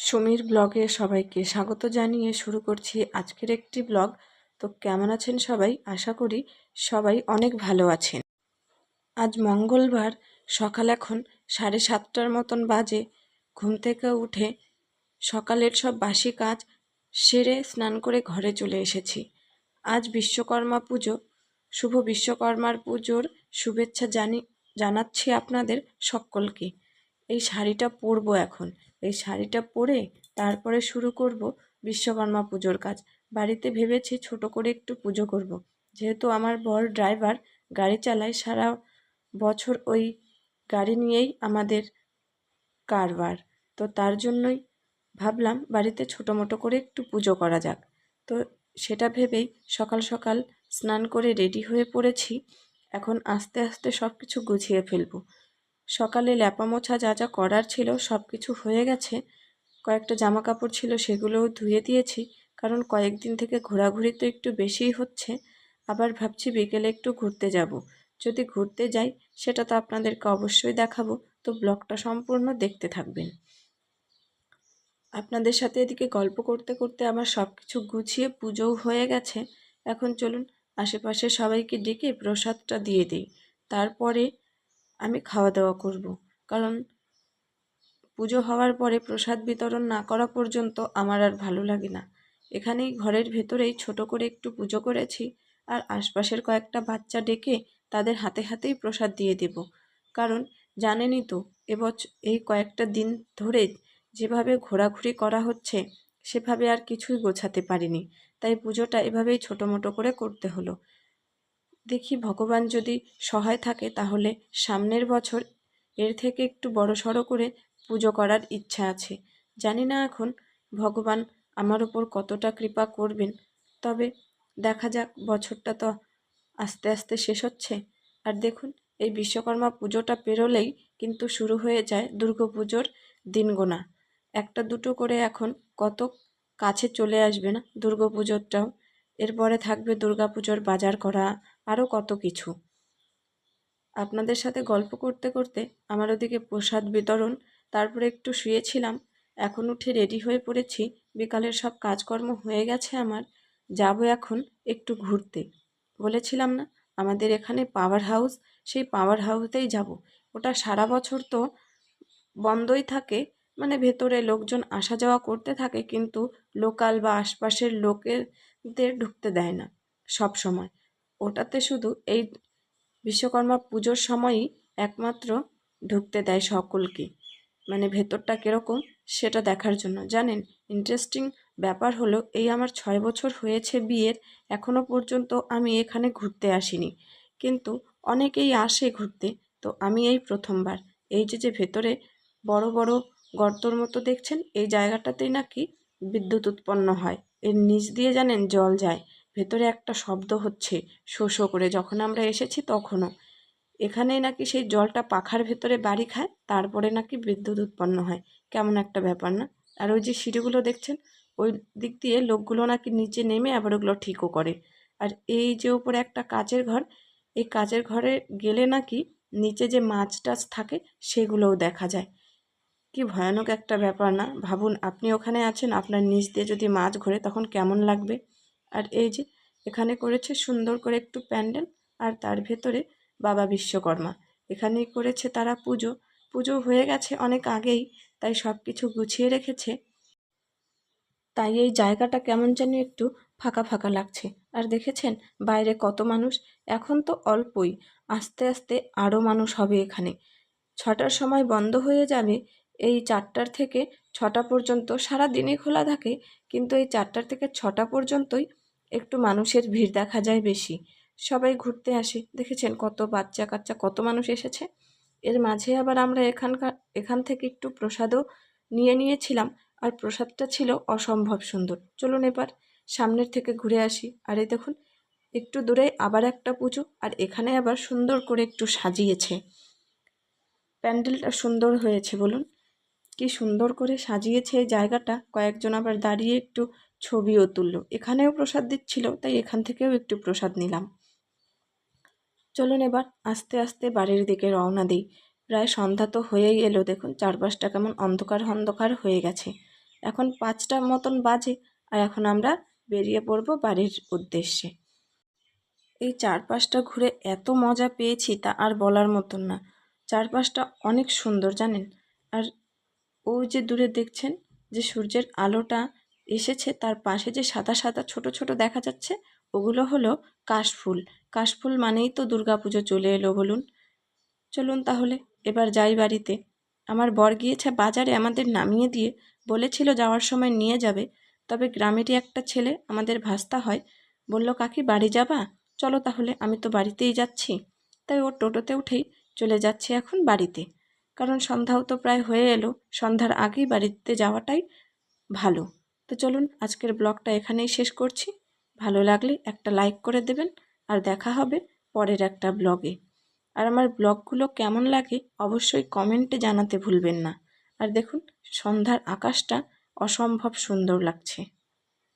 সুমির ব্লগে সবাইকে স্বাগত জানিয়ে শুরু করছি আজকের একটি ব্লগ। তো কেমন আছেন সবাই? আশা করি সবাই অনেক ভালো আছেন। আজ মঙ্গলবার, সকাল এখন সাড়ে সাতটার মতন বাজে। ঘুম থেকে উঠে সকালের সব বাসি কাজ সেরে স্নান করে ঘরে চলে এসেছি। আজ বিশ্বকর্মা পুজো। শুভ বিশ্বকর্মার পুজোর শুভেচ্ছা জানি জানাচ্ছি আপনাদের সকলকে। এই শাড়িটা পরবো এখন। এই শাড়িটা পরে তারপরে শুরু করব বিশ্বকর্মা পুজোর কাজ। বাড়িতে ভেবেছি ছোট করে একটু পুজো করব। যেহেতু আমার বর ড্রাইভার, গাড়ি চালায় সারা বছর ওই গাড়ি নিয়েই আমাদের কারবার। তো তার জন্যই ভাবলাম বাড়িতে ছোটো মোটো করে একটু পুজো করা যাক। তো সেটা ভেবেই সকাল সকাল স্নান করে রেডি হয়ে পড়েছি। এখন আস্তে আস্তে সব কিছু গুছিয়ে ফেলব। সকালে ল্যাপা মোছা যা যা করার ছিল সব কিছু হয়ে গেছে। কয়েকটা জামা কাপড় ছিল সেগুলোও ধুয়ে দিয়েছি, কারণ কয়েকদিন থেকে ঘোরাঘুরি তো একটু বেশিই হচ্ছে। আবার ভাবছি বিকেলে একটু ঘুরতে যাব। যদি ঘুরতে যাই, সেটা তো আপনাদেরকে অবশ্যই দেখাবো। তো ব্লগটা সম্পূর্ণ দেখতে থাকবেন। আপনাদের সাথে এদিকে গল্প করতে করতে আমার সব কিছু গুছিয়ে পুজোও হয়ে গেছে। এখন চলুন, আশেপাশে সবাইকে ডেকে প্রসাদটা দিয়ে দিই। তারপরে আমি খাওয়া দাওয়া করব। কারণ পুজো হওয়ার পরে প্রসাদ বিতরণ না করা পর্যন্ত আমার আর ভালো লাগে না। এখানেই ঘরের ভেতরেই ছোট করে একটু পুজো করেছি আর আশপাশের কয়েকটা বাচ্চা ডেকে তাদের হাতে হাতেই প্রসাদ দিয়ে দেব। কারণ জানেনই তো এবছর এই কয়েকটা দিন ধরে যেভাবে ঘোরাঘুরি করা হচ্ছে, সেভাবে আর কিছুই গোছাতে পারিনি। তাই পুজোটা এভাবেই ছোটো মোটো করে করতে হলো। দেখি ভগবান যদি সহায় থাকে, তাহলে সামনের বছর এর থেকে একটু বড় সড়ো করে পুজো করার ইচ্ছা আছে। জানি না এখন ভগবান আমার ওপর কতটা কৃপা করবেন, তবে দেখা যাক বছরটা তো আস্তে আস্তে শেষ হচ্ছে। আর দেখুন, এই বিশ্বকর্মা পুজোটা পেরোলেই কিন্তু শুরু হয়ে যায় দুর্গা পুজোর দিন গোনা একটা দুটো করে এখন কত কাছে চলে আসবে না দুর্গা পুজোরটাও এরপরে থাকবে দুর্গা পুজোর বাজার করা আরও কত কিছু। আপনাদের সাথে গল্প করতে করতে আমার ওদিকে প্রসাদ বিতরণ, তারপরে একটু শুয়েছিলাম, এখন উঠে রেডি হয়ে পড়েছি, বিকালের সব কাজকর্ম হয়ে গেছে আমার, যাব এখন একটু ঘুরতে। বলেছিলাম না, আমাদের এখানে পাওয়ার হাউস সেই পাওয়ার হাউসেই যাব। ওটা সারা বছর তো বন্ধই থাকে মানে ভেতরে লোকজন আসা যাওয়া করতে থাকে, কিন্তু লোকাল বা আশপাশের লোকেদের ঢুকতে দেয় না সব সময়। ওটাতে শুধু এই বিশ্বকর্মা পুজোর সময়ই একমাত্র ঢুকতে দেয় সকলকে। মানে ভেতরটা কীরকম সেটা দেখার জন্য। জানেন ইন্টারেস্টিং ব্যাপার হলো এই আমার ছয় বছর হয়েছে বিয়ের এখনও পর্যন্ত আমি এখানে ঘুরতে আসিনি। কিন্তু অনেকেই আসে ঘুরতে, তো আমি এই প্রথমবার। এই যে যে ভেতরে বড় বড় গর্তর মতো দেখছেন, এই জায়গাটাতেই নাকি বিদ্যুৎ উৎপন্ন হয়। এর নিচ দিয়ে জানেন জল যায়। ভেতরে একটা শব্দ হচ্ছে, শো শো করে। যখন আমরা এসেছি তখনও। এখানে নাকি সেই জলটা পাখার ভেতরে বাড়ি খায়, তারপরে নাকি বিদ্যুৎ উৎপন্ন হয়। কেমন একটা ব্যাপার না? আর ওই যে সিঁড়িগুলো দেখছেন, ওই দিক দিয়ে লোকগুলো নাকি নিচে নেমে আবার ওগুলো ঠিকও করে। আর এই যে উপরে একটা কাচের ঘর, এই কাচের ঘরে গেলে নাকি নিচে যে মাছ টাছ থাকে, সেগুলোও দেখা যায়। কি ভয়ানক একটা ব্যাপার না? ভাবুন, আপনি ওখানে আছেন, আপনার নিচ দিয়ে যদি মাছ ঘোরে, তখন কেমন লাগবে? আর এই যে, এখানে করেছে সুন্দর করে একটু প্যান্ডেল আর তার ভেতরে বাবা বিশ্বকর্মা। এখানেই করেছে তারা পুজো। পুজো হয়ে গেছে অনেক আগেই, তাই সব কিছু গুছিয়ে রেখেছে। তাই এই জায়গাটা কেমন যেন একটু ফাঁকা ফাঁকা লাগছে। আর দেখেছেন, বাইরে কত মানুষ? এখন তো অল্পই। আস্তে আস্তে আরও মানুষ হবে এখানে। ছটার সময় বন্ধ হয়ে যাবে, এই চারটার থেকে ছটা পর্যন্ত সারা দিনই খোলা থাকে। কিন্তু এই চারটার থেকে ছটা পর্যন্তই একটু মানুষের ভিড় দেখা যায় বেশি। সবাই ঘুরতে আসে। দেখেছেন কত বাচ্চা কাচ্চা কত মানুষ এসেছে? এর মাঝে আবার আমরা এখানকার, এখান থেকে একটু প্রসাদও নিয়ে নিয়েছিলাম। আর প্রসাদটা ছিল অসম্ভব সুন্দর। চলুন এবার সামনের থেকে ঘুরে আসি। আর এই দেখুন, একটু দূরে আবার একটা পুজো। আর এখানে আবার সুন্দর করে একটু সাজিয়েছে। প্যান্ডেলটা সুন্দর হয়েছে, বলুন। কি সুন্দর করে সাজিয়েছে এই জায়গাটা। কয়েকজন আবার দাঁড়িয়ে একটু ছবিও তুলল। এখানেও প্রসাদ দিচ্ছিল, তাই এখান থেকেও একটু প্রসাদ নিলাম। চলুন এবার আস্তে আস্তে বাড়ির দিকে রওনা দিই। প্রায় সন্ধ্যা তো হয়েই এলো, দেখুন চারপাশটা কেমন অন্ধকার অন্ধকার হয়ে গেছে। এখন পাঁচটা মতন বাজে আর এখন আমরা বেরিয়ে পড়ব বাড়ির উদ্দেশ্যে। এই চারপাশটা ঘুরে এত মজা পেয়েছি তা আর বলার মতন না। চারপাশটা অনেক সুন্দর, জানেন? আর ও যে দূরে দেখছেন, যে সূর্যের আলোটা এসেছে তার পাশে যে সাদা সাদা ছোট ছোট দেখা যাচ্ছে, ওগুলো হলো কাশফুল। কাশফুল মানেই তো দুর্গাপুজো, চলে এলো বলুন। চলুন তাহলে, এবার যাই বাড়িতে। আমার বর গিয়েছে বাজারে আমাদের নামিয়ে দিয়ে, বলেছিল যাওয়ার সময় নিয়ে যাবে, তবে গ্রামেরই একটা ছেলে আমাদের ভাস্তা হয়। বলল, কাকি, বাড়ি যাবা? চলো তাহলে, আমি তো বাড়িতেই যাচ্ছি। তাই ওর টোটোতে উঠেই চলে যাচ্ছি এখন বাড়িতে। কারণ সন্ধ্যাও তো প্রায় হয়ে এলো, সন্ধ্যার আগেই বাড়িতে যাওয়াটাই ভালো। তো চলুন আজকের ব্লগটা এখানেই শেষ করছি। ভালো লাগলে একটা লাইক করে দেবেন আর দেখা হবে পরের একটা ব্লগে। আর আমার ব্লগগুলো কেমন লাগে অবশ্যই কমেন্টে জানাতে ভুলবেন না। আর দেখুন, সন্ধ্যার আকাশটা অসম্ভব সুন্দর লাগছে।